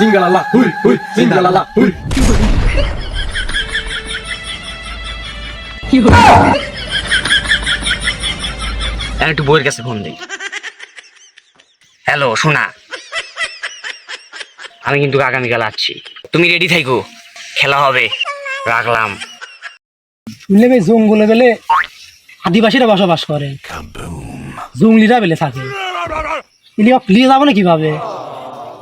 জিঙ্গালালা হুই হুই জিঙ্গালালা হুই আমি একটু বইয়ের কাছে ফোন দিই। হ্যালো শোনা। আমি কিন্তু আগামীকাল আসছি। তুমি রেডি থাইকো। খেলা হবে। রাখলাম। শুনলে ভাই জঙ্গলে গেলে আদিবাসীরা বসবাস করে। জঙ্গলিরা বেলে থাকে। ইলি লিয়ে যাব না কীভাবে?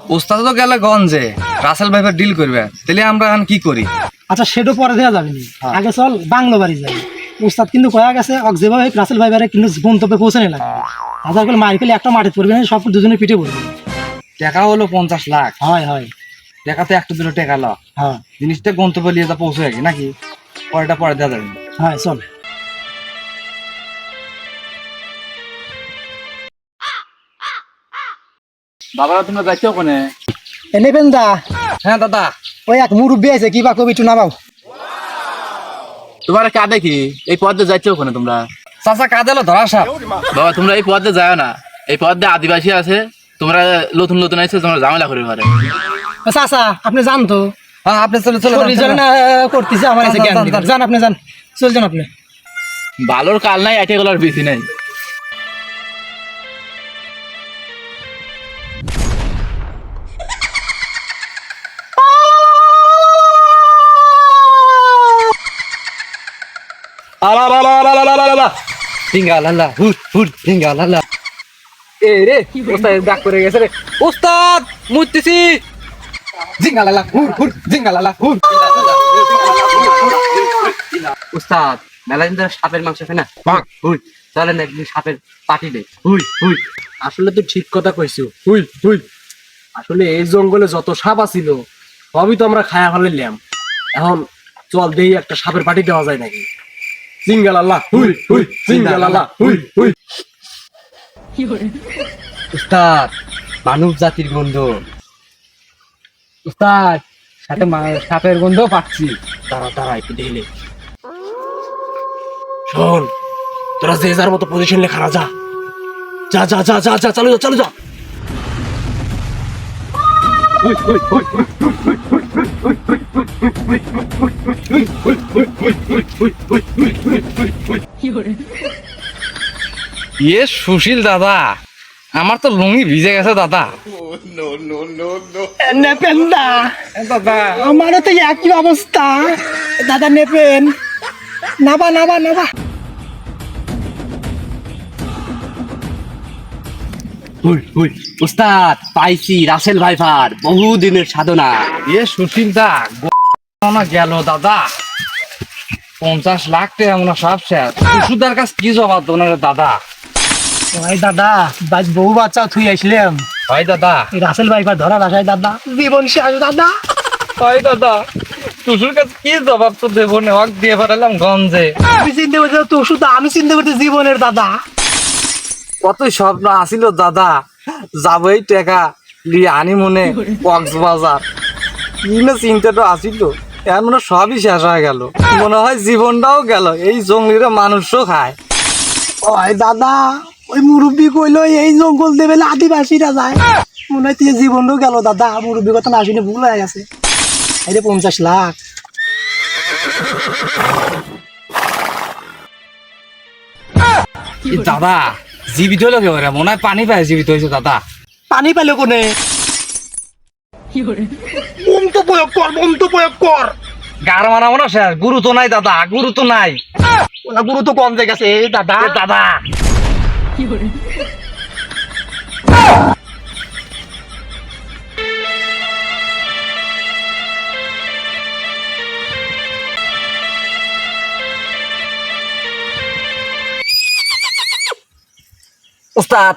ওস্তাদ তো গেলে গঞ্জে রাসেল ভাইবার ডিল করবে। তাহলে আমরা এখন কি করি? আচ্ছা সেটা পরে দেওয়া যাবে আগে চল বাংলো বাড়ি যাই। উস্তাদ কিন্তু কয়া গেছে অক যেভাবে রাসেল ভাইবারে কিন্তু গন্তব্যে পৌঁছানো লাগবে। হাজার করে মারি খেলে একটা মাঠে পড়বে না সব দুজনে পিঠে পড়বে। টাকা হলো পঞ্চাশ লাখ। হয় হয়। টাকাতে একটু দুটো টাকা ল। হ্যাঁ। জিনিসটা গন্তব্য নিয়ে যা পৌঁছে নাকি? পরেটা পরে দেওয়া যাবে। হয় চল। বাবা তোমরা এনে দা হ্যাঁ দাদা। ওই এক মুরব্বী আছে কিবা কবি একটু নামাও। তোমার কাঁদে কি? এই পথে ওখানে তোমরা? চাচা ধরা সাপ। বাবা তোমরা এই পথে যাও না। এই পথে আদিবাসী আছে তোমরা নতুন নতুন আছে তোমরা ঝামেলা করে ঘরে। চাচা আপনি জান তো। হ্যাঁ আপনি চলে চলে যান, যান। করতেছে আমার যান। যান। যান আপনি যান চল যান আপনি। ভালোর কাল নাই এটে গেলার বেশি নাই। আসলে তুই ঠিক কথা কইছো হুই হুই আসলে এই জঙ্গলে যত সাপ আছিল সবই তো আমরা খায়া ফেলাইলাম এখন চল দেই একটা সাপের পাটি দেওয়া যায় নাকি জাতির গন্ধ। উস্তাদ, সাথে সাপের গন্ধ পাচ্ছি। তারা দাঁড়া, একটু দেখলে শোন, তোরা যে যার মতো পজিশন লে খারা যা। যা যা যা যা যা, চালু যা চালু যা। ইয়ে সুশীল দাদা আমার তো লুঙ্গি ভিজে গেছে দাদা। নেপেন দা দাদা আমারও তো একই অবস্থা। দাদা নেপেন নাবা নাবা নাবা। হুই হুই উস্তাদ পাইছি রাসেল ভাইফার বহু দিনের সাধনা। ইয়ে সুশীল দা গেল দাদা। পঞ্চাশ লাখ টাকা মনে সব শেষ। ওষুধের কাছে কি জবাব না দাদা? ওই দাদা বাজ বহু বাচ্চা থুই আসলাম হয় দাদা। এই রাসেল ভাই ধরা রাখায় দাদা। জীবন শেষ দাদা। হয় দাদা টুসুর কাছে কি জবাব তো দেবো না? ওয়াক দিয়ে পাঠালাম গঞ্জে। আমি চিন্তা করতে তো আমি চিন্তা করতে জীবনের দাদা। কত স্বপ্ন আসিল দাদা। যাবই টাকা লিয়ে আনি মনে কক্সবাজার কি না চিন্তাটা আসিল। এর মনে সবই শেষ হয়ে গেল। মনে হয় জীবনটাও গেল এই জঙ্গলিরা মানুষও খায়। ওই দাদা ওই মুরব্বী কইলো এই জঙ্গল দেবে আদিবাসীরা যায়। মনে হয় তুই জীবনও গেল দাদা মুরব্বী কথা না শুনে ভুল হয়ে গেছে। এই পঞ্চাশ লাখ। দাদা জীবিত হলো কেউ মনে হয় পানি পায় জীবিত হয়েছে দাদা। পানি পেল কোনে? বোম তো প্রয়োগ কর তো প্রয়োগ কর। গার মারা মনে শেষ গুরু তো নাই দাদা গুরু তো নাই। ওলা গুরু তো কম জায়গা আছে? এই দাদা। দাদা। উস্তাদ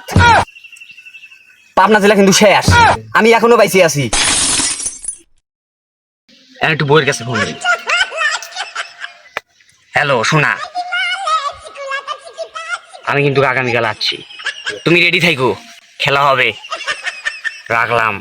পাবনা জেলা কিন্তু শেষ। আমি এখনও বাইসে আছি। একটু বইয়ের কাছে ফোন হ্যালো শোনা আমি কিন্তু আগামীকাল আসছি। তুমি রেডি থাকো খেলা হবে। রাখলাম।